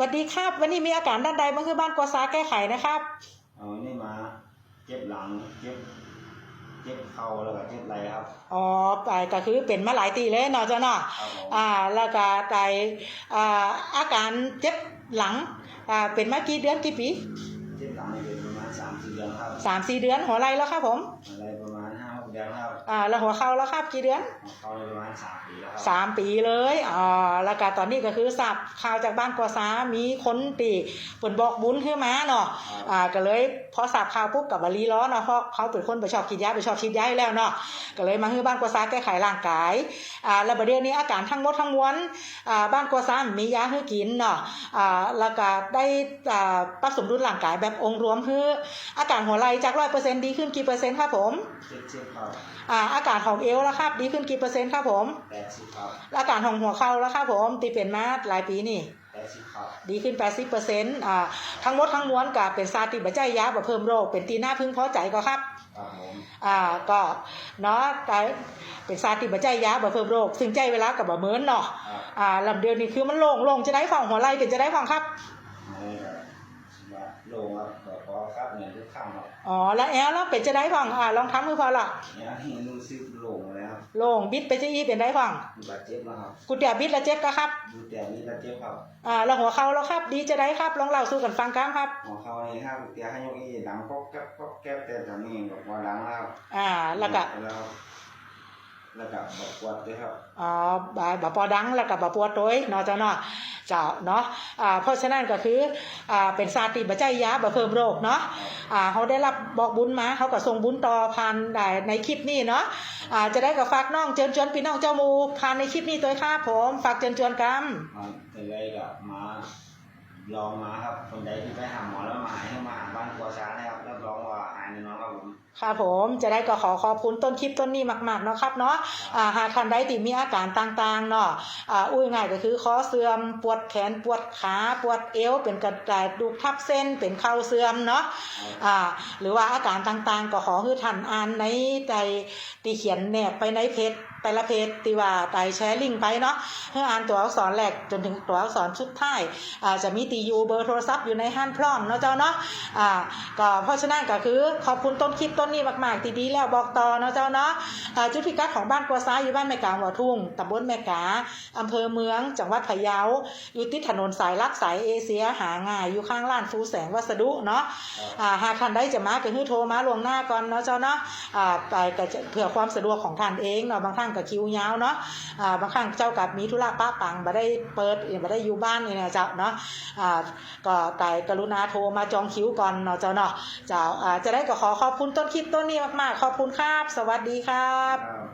สวัสดีครับ วันนี้มีอาการด้านใดบ้างคือบ้านกัวซาแก้ไขนะครับ เอานี่มา เจ็บหลัง เจ็บ เจ็บเข่าแล้วก็เจ็บไหล่ครับ อ๋อไปก็คือเป็นมาหลายตีเลยเนาะเจ้าเนาะครับผมอ่า แล้วก็ไตอ่าอาการเจ็บหลังอ่าเป็นมากี่เดือนกี่ปีเจ็บหลังนี่เป็นประมาณสามสี่เดือนครับสามสี่เดือนหัวไหล่แล้วครับผม อะไรประมาณห้าหกเดือนครับอ่าแล้วหัวเข่าแล้วครับกี่เดือนเข้าในประมาณสามปีแล้วครับสามปีเลยอ๋อแล้วก็ตอนนี้ก็คือทราบข่าวจากบ้านกัวซามีคนตีเปิ่นบอกบุญขึ้นมาเนาะอ่าก็เลยพอทราบข่าวปุ๊บกับบาลีล้อเนาะเพราะเขาเป็นคนไปชอบกินยาไปชอบฉีดยาอยู่แล้วเนาะก็เลยมาฮื้อบ้านกัวซาแก้ไขร่างกายอ่าแล้วประเดี๋ยวนี้อาการทั้งหมดทั้งมวลอ่าบ้านกัวซามียาให้กินเนาะอ่าแล้วก็ได้อ่าปรับสมดุลร่างกายแบบองค์รวมคืออาการหัวไหล่จากร้อยเปอร์เซ็นต์ดีขึ้นกี่เปอร์เซ็นต์ครับผมเจ็บเจ็บครับอ่าอาการของเอวแล้วครับ ดีขึ้นกี่เปอร์เซ็นต์ครับผมแปดสิบครับอาการของหัวเข่าแล้วครับผมตีเป็นมาหลายปีนี่แปดสิบครับดีขึ้น80%อ่าทั้งหมดทั้งมวลกับเป็นซาติบัจจัยยาบ่เพิ่มโรค เป็นตีหน้าพึงพอใจก็ครับครับผมอ่าก็เนาะแต่เป็นซาติบัจจัยยาบ่เพิ่มโรค ซึ่งใจเวลากับบ่เหมือนเนาะครับอ่าลำเดือนนี่คือมันโล่งโล่งจะได้ฝั่งหัวไหล่เป็นจะได้ฝั่งครับ ก็พอครับเหมือนทุกครั้งครับอ๋อแล้วแอลแล้วเป็นจะได้ฝั่งอ่าลองทำมือพอละเนี่ยที่รู้สึกโล่งแล้วครับโล่งบิดไปจะอีเป็นได้ฝั่งมีบาดเจ็บแล้วครับกุดเดียบิดละเจ็บก็ครับดูแต่นี่บาดเจ็บครับอ่าแล้วหัวเข่าแล้วครับ ดีจะได้ครับลองเล่าสู่กันฟังครับครับหมอเขานี่ครับเตียให้ยกอีดังก็แก๊บก็แก๊บแต่ตอนนี้บอกว่าดังแล้วครับอ่าแล้วก็ แล้วแล้วก็บอกปวดด้วยครับอ๋อบาบาปอดังแล้วกับบาปัวโต้ยเนาะเจ้าเนาะเจ้าเนาะอ่าเพราะฉะนั้นก็คืออ่าเป็นซาติบัจจัยยาบะเพิ่มโรคเนาะอ่าเขาได้รับบอกบุญมาเขาก็ส่งบุญต่อผ่านได้ในคลิปนี้เนาะอ่าจะได้กับฝากน้องเชิญชวนพี่น้องเจ้าหมูผ่านในคลิปนี้ตัวครับผมฝากเชิญชวนกันมาเป็นไรกับมาลองมาครับคนใดที่ไปหาหมอแล้วมาหายให้มาหาบ้านกัวช้างนะครับ ค่ะผมจะได้ก็ขอขอบคุณต้นคลิปต้นนี้มากๆเนาะครับเนาะอ่าหากท่านใดที่มีอาการต่างๆเนาะอ่าอุ้ยง่ายก็คือคอเสื่อมปวดแขนปวดขาปวดเอว เป็นกระดายดูทับเส้นเป็นเข่าเสื่อมเนาะอ่าหรือว่าอาการต่างๆ ก็ขอให้ท่านอ่านในใจตีเขียนแนบไปในเพจแต่ละเพจที่ว่าไต่แชร์ลิงก์ไปเนาะให้อ่านตัวอักษรแรกจนถึงตัวอักษรสุดท้ายอ่าจะมีตียูเบอร์โทรศัพท์อยู่ในห้านพร้อมเนาะเจ้าเนาะอ่าก็เพราะฉะนั้นก็คือขอบคุณต้นคลิปต้นนี้มากๆตีดีแล้วบอกต่อเนาะเจ้าเนาะอ่าจุดพิกัดของบ้านกัวซ้ายอยู่บ้านแม่กาหัวทุ่งตำบลแม่กาอำเภอเมืองจังหวัดพะเยาอยู่ติดถนนสายลักสายเอเชียหาง่ายอยู่ข้างร้านฟูแสงวัสดุเนาะอ่าหากท่านใดจะมาก็คือโทรมาล่วงหน้าก่อนเนาะเจ้าเนาะอ่าไปก็จะเผื่อความสะดวกของท่านเองเนาะบางท่านกับคิวยาวเนาะอ่าบางครั้งเจ้ากับมีธุระป้าปังบ่ได้เปิดบ่ได้อยู่บ้านนี่นะเจ้าเนาะอ่าก็ไต่กรุณาโทรมาจองคิวก่อนเนาะเจ้าเนาะเจ้าอ่าจะได้ก็ขอขอบคุณต้นคลิปต้นนี้มากๆ ขอบคุณครับ สวัสดีครับ